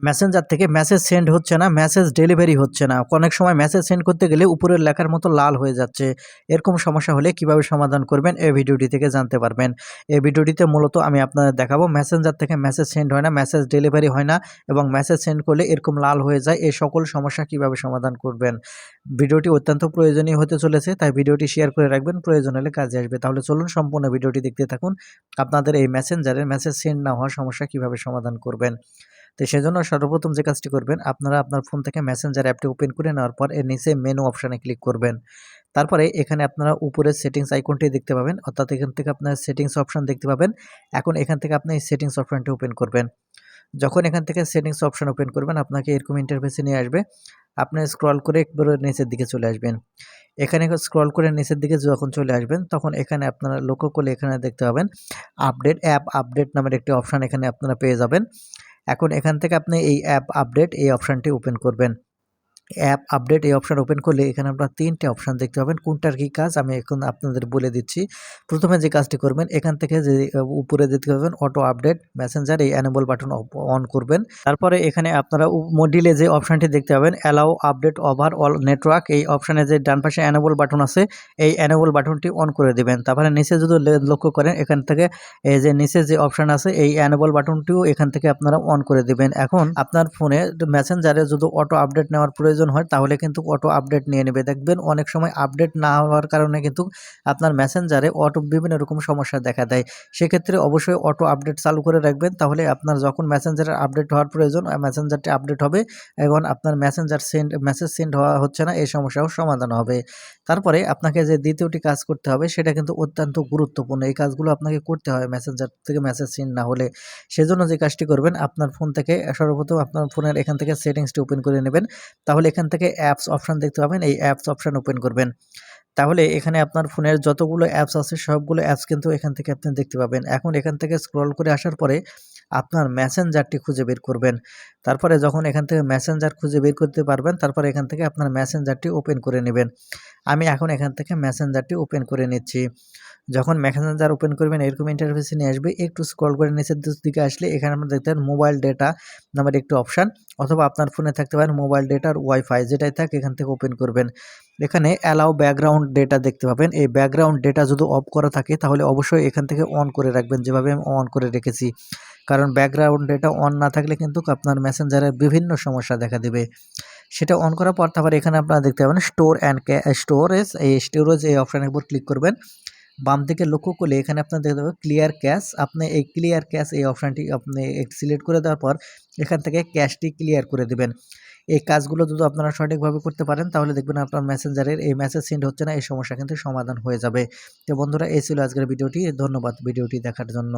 Messenger থেকে message send হচ্ছে না মেসেজ ডেলিভারি হচ্ছে না। অনেক সময় মেসেজ সেন্ড করতে গেলে উপরের লেখার মতো লাল হয়ে যাচ্ছে। এরকম সমস্যা হলে কীভাবে সমাধান করবেন, এই ভিডিওটি থেকে জানতে পারবেন। এই ভিডিওটিতে মূলত আমি আপনাদের দেখাবো মেসেঞ্জার থেকে মেসেজ সেন্ড হয় না মেসেজ ডেলিভারি হয় না এবং মেসেজ সেন্ড করলে এরকম লাল হয়ে যায়, এই সকল সমস্যা কীভাবে সমাধান করবেন। ভিডিওটি অত্যন্ত প্রয়োজনীয় হতে চলেছে, তাই ভিডিওটি শেয়ার করে রাখবেন, প্রয়োজন হলে কাজে আসবে। তাহলে চলুন সম্পূর্ণ ভিডিওটি দেখতে থাকুন। আপনাদের এই মেসেঞ্জারের মেসেজ সেন্ড না হওয়ার সমস্যা কীভাবে সমাধান করবেন? তো সেজন্য সর্বপ্রথম যে কাজটি করবেন, আপনারা আপনার ফোন থেকে মেসেঞ্জার অ্যাপটি ওপেন করে নেওয়ার পর এর নিচে মেনু অপশানে ক্লিক করবেন। তারপরে এখানে আপনারা উপরে সেটিংস আইকনটি দেখতে পাবেন, অর্থাৎ এখান থেকে আপনার সেটিংস অপশান দেখতে পাবেন। এখন এখান থেকে আপনি এই সেটিংস অপশানটি ওপেন করবেন। যখন এখান থেকে সেটিংস অপশান ওপেন করবেন, আপনাকে এরকম ইন্টারফেসে নিয়ে আসবে। আপনি স্ক্রল করে একবার নিচের দিকে চলে আসবেন। এখানে স্ক্রল করে নিচের দিকে যখন চলে আসবেন, তখন এখানে আপনারা লক্ষ্য করলে এখানে দেখতে পাবেন আপডেট অ্যাপ আপডেট নামের একটি অপশান এখানে আপনারা পেয়ে যাবেন। এখন এখান থেকে আপনি এই অ্যাপ আপডেট এই অপশানটি ওপেন করবেন। অ্যাপ আপডেট এই অপশান ওপেন করলে এখানে আপনার তিনটে অপশান দেখতে পাবেন। কোনটার কী কাজ? আমি এখন আপনাদের বলে দিচ্ছি। প্রথমে যে কাজটি করবেন, এখান থেকে যে উপরে দেখতে পাবেন অটো আপডেট মেসেঞ্জার এই অ্যানেবল বাটন অন করবেন। তারপরে এখানে আপনারা মডিলে যে অপশানটি দেখতে পাবেন allow update over all network এই অপশানে যে ডান পাশে অ্যানেবল বাটন আছে, এই অ্যানেবল বাটনটি অন করে দেবেন। তারপরে নিচে যদি লক্ষ্য করেন, এখান থেকে এই যে নিচে যে অপশান আছে, এই অ্যানেবল বাটনটিও এখান থেকে আপনারা অন করে দেবেন। এখন আপনার ফোনে মেসেঞ্জারে যদি অটো আপডেট নেওয়ার প্রয়োজন প্রয়োজন হয়, তাহলে কিন্তু অটো আপডেট নিয়ে নেবে। দেখবেন অনেক সময় আপডেট না হওয়ার কারণে কিন্তু আপনার মেসেঞ্জারে অটো বিভিন্ন রকম সমস্যা দেখা দেয়। সেক্ষেত্রে অবশ্যই অটো আপডেট চালু করে রাখবেন, তাহলে আপনার যখন মেসেঞ্জারের আপডেট হওয়ার প্রয়োজন মেসেঞ্জারটি আপডেট হবে এবং আপনার মেসেঞ্জার সেন্ড মেসেজ সেন্ড হওয়া হচ্ছে না, এই সমস্যাও সমাধান হবে। তারপরে আপনাকে যে দ্বিতীয়টি কাজ করতে হবে, সেটা কিন্তু অত্যন্ত গুরুত্বপূর্ণ। এই কাজগুলো আপনাকে করতে হবে মেসেঞ্জার থেকে মেসেজ সেন্ড না হলে। সেজন্য যে কাজটি করবেন, আপনার ফোন থেকে সর্বপ্রথম আপনার ফোনের এখান থেকে সেটিংসটি ওপেন করে নেবেন। তাহলে এখান থেকে অ্যাপস অপশান দেখতে পাবেন। এই অ্যাপস অপশান ওপেন করবেন। তাহলে এখানে আপনার ফোনের যতগুলো অ্যাপস আছে, সবগুলো অ্যাপস কিন্তু এখান থেকে আপনি দেখতে পাবেন। এখন এখান থেকে স্ক্রল করে আসার পরে আপনার মেসেঞ্জারটি খুঁজে বের করবেন। তারপরে যখন এখান থেকে মেসেঞ্জার খুঁজে বের করতে পারবেন, তারপরে এখান থেকে আপনার মেসেঞ্জারটি ওপেন করে নেবেন। আমি এখন এখান থেকে মেসেঞ্জারটি ওপেন করে নিচ্ছি। যখন মেসেঞ্জার ওপেন করবেন, এরকম ইন্টারফেসে নিয়ে আসবে। একটু স্ক্রল করে নিচের দিকে আসলে এখানে আপনার দেখতে পারেন মোবাইল ডেটা নামের একটি অপশান অথবা আপনার ফোনে থাকতে পারেন মোবাইল ডেটার ওয়াইফাই যেটাই থাক এখান থেকে ওপেন করবেন। এখানে অ্যালাউ ব্যাকগ্রাউন্ড ডেটা দেখতে পাবেন। এই ব্যাকগ্রাউন্ড ডেটা যদি অফ করা থাকে, তাহলে অবশ্যই এখান থেকে অন করে রাখবেন। যেভাবে আমি অন করে রেখেছি। কারণ ব্যাকগ্রাউন্ড ডেটা অন না থাকলে কিন্তু আপনার মেসেঞ্জারে বিভিন্ন সমস্যা দেখা দেবে। সেটা অন করার পর তারপর এখানে আপনারা দেখতে পাবেন স্টোর অ্যান্ড স্টোরেজ এই স্টোরেজ এই অপশানের উপর ক্লিক করবেন। বাম দিকে লক্ষ্য করলে এখানে আপনার দেখতে পাবেন ক্লিয়ার ক্যাশ আপনি এই ক্লিয়ার ক্যাশ এই অপশানটি আপনি সিলেক্ট করে দেওয়ার পর এখান থেকে ক্যাশটি ক্লিয়ার করে দেবেন। এই কাজগুলো যদি আপনারা সঠিকভাবে করতে পারেন, তাহলে দেখবেন আপনার মেসেঞ্জারের এই মেসেজ সেন্ড হচ্ছে না, এই সমস্যা কিন্তু সমাধান হয়ে যাবে। তো বন্ধুরা, এই ছিল আজকের ভিডিওটি। ধন্যবাদ ভিডিওটি দেখার জন্য।